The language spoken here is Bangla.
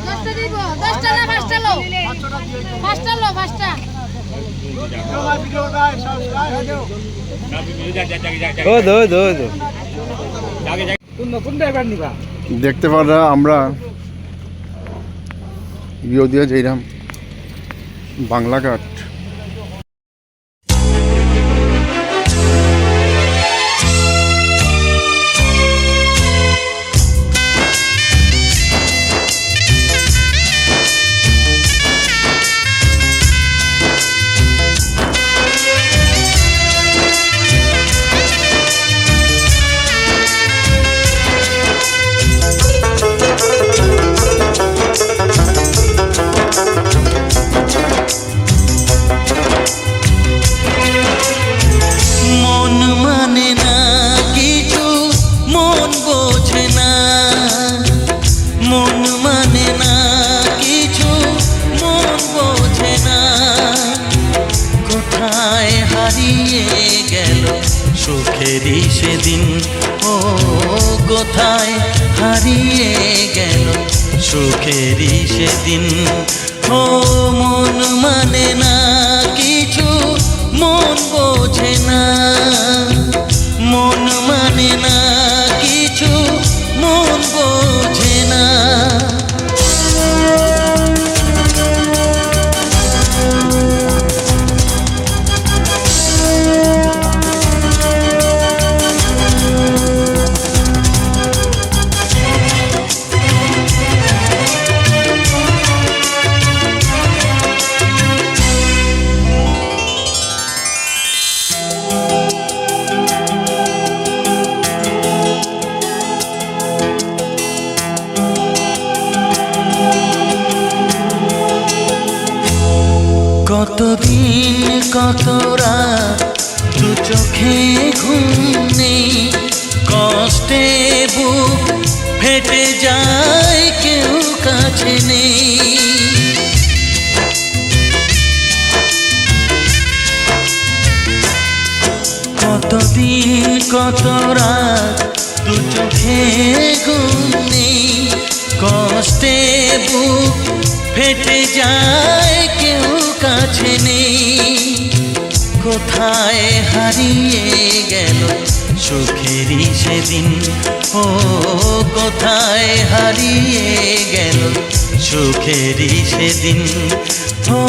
দশটা দিব দশটা না পাঁচটা লো। পাঁচটা লো পাঁচটা। দেখতে পারা আমরা ইয়োদিয়া যেরাম বাংলাঘাট হারিয়ে গেল। সুখেরই সেদিন, ও কোথায় হারিয়ে গেল? সুখেরই সেদিন, ও মন মানে না কিছু, মন বোঝে না। মন মানে না কতদিন কতরা দু চোখে ঘুম নেই। কষ্টে বুক ফেটে যায়, কেউ কাছে নেই। কতদিন কত রাত দু চোখে ঘুম কষ্টে বুক ফেটে যায় কেউ কাছে নেই। কোথায় হারিয়ে গেল সুখেরই সেদিন? ও, কোথায় হারিয়ে গেল সুখেরই সেদিন? ও